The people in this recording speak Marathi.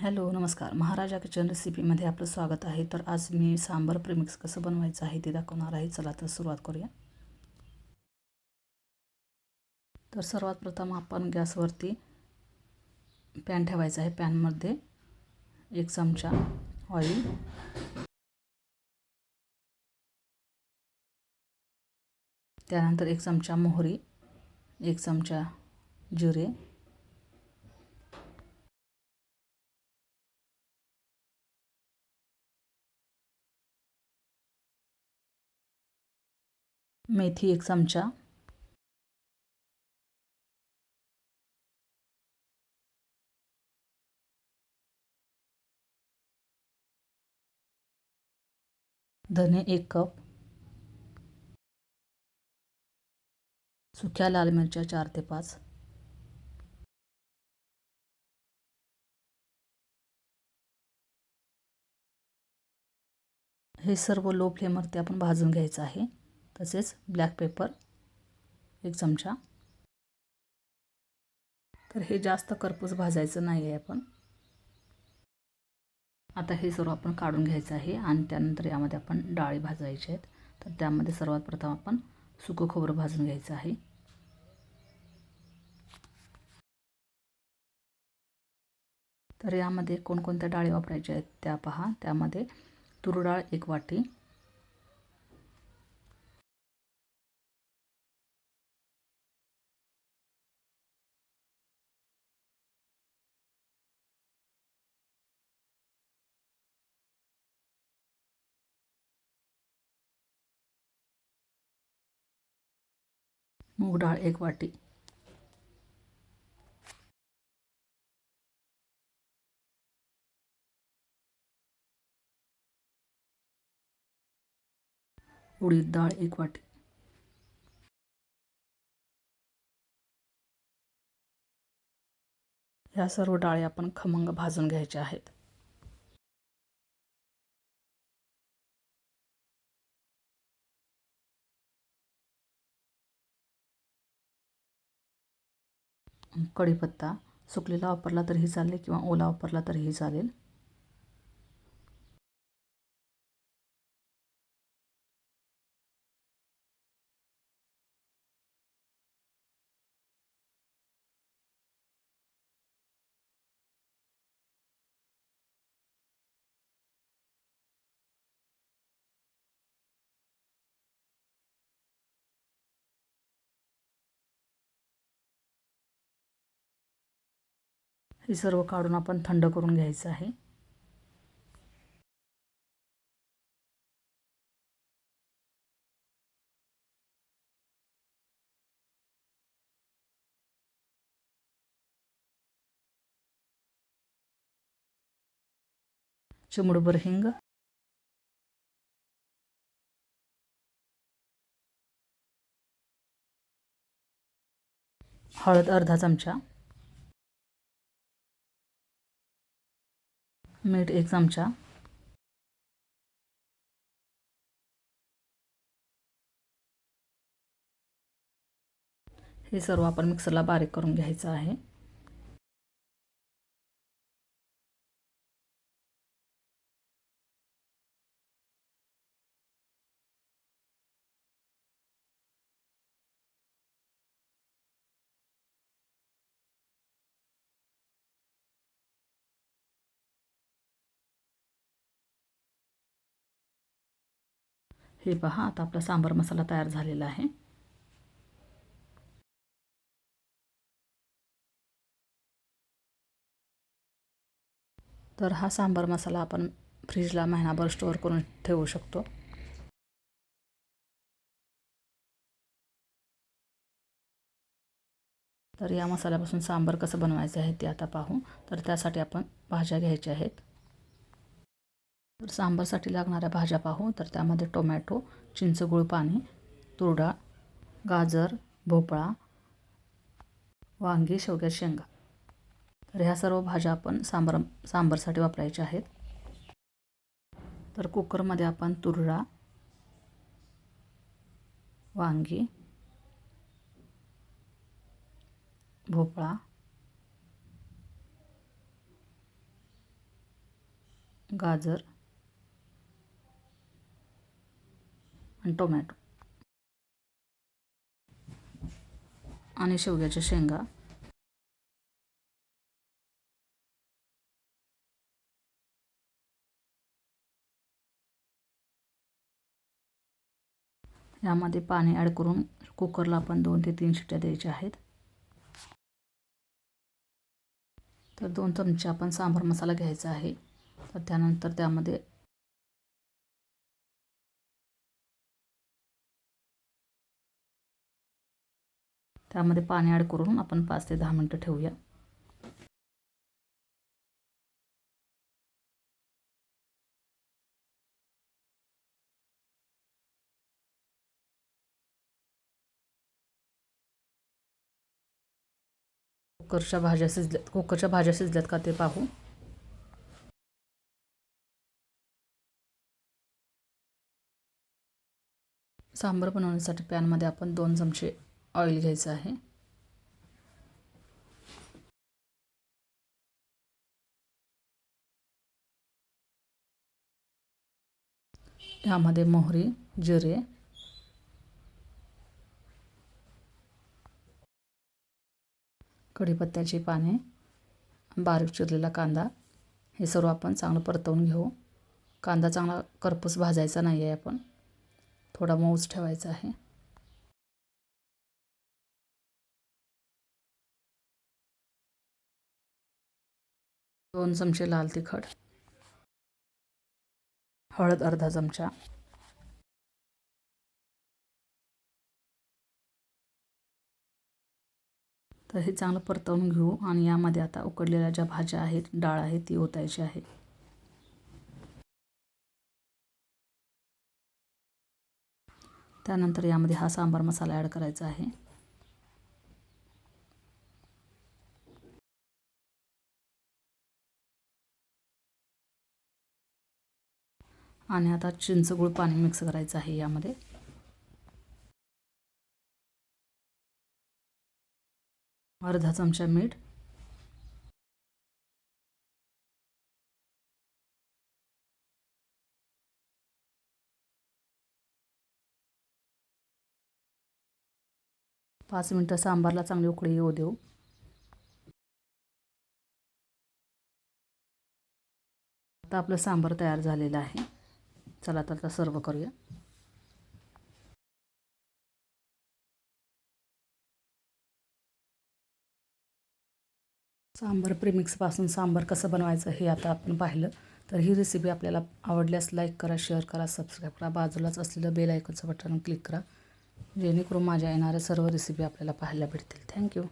हॅलो नमस्कार. महाराजा किचन रेसिपीमध्ये आपलं स्वागत आहे. तर आज मी सांबर प्रेमिक्स कसं बनवायचं आहे ते दाखवणार आहे. चला तर सुरुवात करूया. तर सर्वात प्रथम आपण गॅसवरती पॅन ठेवायचा आहे. पॅनमध्ये एक चमचा ऑइल. त्यानंतर एक चमचा मोहरी एक चमचा जिरे मेथी एक चमचा. धने एक कप. सुक्या लाल मिरच्या चार ते पाच. हे सर्व लो फ्लेमवरती आपण भाजून घ्यायचं आहे. तसेच ब्लॅक पेपर एक चमचा. तर हे जास्त करपूस भाजायचं नाही आहे आपण. आता हे सर्व आपण काढून घ्यायचं आहे आणि त्यानंतर यामध्ये आपण डाळी भाजायचे आहेत. तर त्यामध्ये सर्वात प्रथम आपण सुकं खोबरं भाजून घ्यायचं आहे. तर यामध्ये कोणकोणत्या डाळी वापरायच्या आहेत त्या पहा. त्यामध्ये तूर डाळ एक वाटी मूग डाळ एक वाटी. उडीद डाळ एक वाटी. ह्या सर्व डाळी आपण खमंग भाजून घ्यायच्या आहेत. कढीपत्ता सुकलेला वापरला तरीही चालेल किंवा ओला वापरला तरीही चालेल. हे सर्व काढून आपण थंड करून घ्यायचं आहे. चिमडभर हिंग. हळद अर्धा चमचा. मीठ एक चमचा. हे सर्व आपण मिक्सरला बारीक करून घ्यायचं आहे. हे पहा आता आपला सांबार मसाला तयार झालेला आहे. तर हा सांबार मसाला आपण फ्रीजला महिनाभर स्टोअर करून ठेवू शकतो. तर या मसाल्यापासून सांबार कसं बनवायचं आहे ते आता पाहू. तर त्यासाठी आपण भाज्या घ्यायच्या आहेत. तर सांबारसाठी लागणाऱ्या भाज्या पाहू तर त्यामध्ये टोमॅटो चिंचगुळ पाणी तुरडा गाजर भोपळा वांगी शेवग्या शेंगा. तर ह्या सर्व भाज्या आपण सांबार सांबारसाठी वापरायच्या आहेत. तर कुकरमध्ये आपण तुरडा वांगी भोपळा गाजर आणि टोमॅटो. आणि शेवग्याच्या शेंगा. यामध्ये पाणी ॲड करून कुकरला आपण दोन ते तीन शिट्ट्या द्यायच्या आहेत. तर दोन चमचे आपण सांबार मसाला घ्यायचा आहे. तर त्यानंतर त्यामध्ये त्यामध्ये पाणी ॲड करून आपण पाच ते दहा मिनटं ठेवूया. कुकरच्या भाज्या शिजल्यात. कुकरच्या भाज्या शिजल्यात का ते पाहू. सांबर बनवण्यासाठी पॅनमध्ये आपण दोन चमचे ऑइल घ्यायचं आहे. यामध्ये मोहरी जिरे कढीपत्त्याची पाने बारीक चिरलेला कांदा हे सर्व आपण चांगलं परतवून घेऊ. कांदा चांगला करपूस भाजायचा नाही आहे आपण. थोडा मऊच ठेवायचा आहे. दोन चमचे लाल तिखट हळद अर्धा चमचा तर हे चांगलं परतवून घेऊ आणि यामध्ये आता उकडलेल्या ज्या भाज्या आहेत डाळ आहे ती ओतायची आहे. त्यानंतर यामध्ये हा सांबार मसाला ॲड करायचा आहे. आणि आता चिंचगूळ पाणी मिक्स करायचं आहे यामध्ये. अर्धा चमचा मीठ. पाच मिनटं सांबारला चांगली उकळी येऊ देऊ. आता आपलं सांबार तयार झालेलं आहे. चला तर आता सर्व करूया. सांबार प्रेमिक्सपासून सांबार कसं बनवायचं हे आता आपण पाहिलं. तर ही रेसिपी आपल्याला आवडल्यास लाईक करा शेअर करा सबस्क्राईब करा. बाजूलाच असलेलं बेल आयकॉनचं बटन क्लिक करा. जेणेकरून माझ्या येणाऱ्या सर्व रेसिपी आपल्याला पाहायला भेटतील. थँक्यू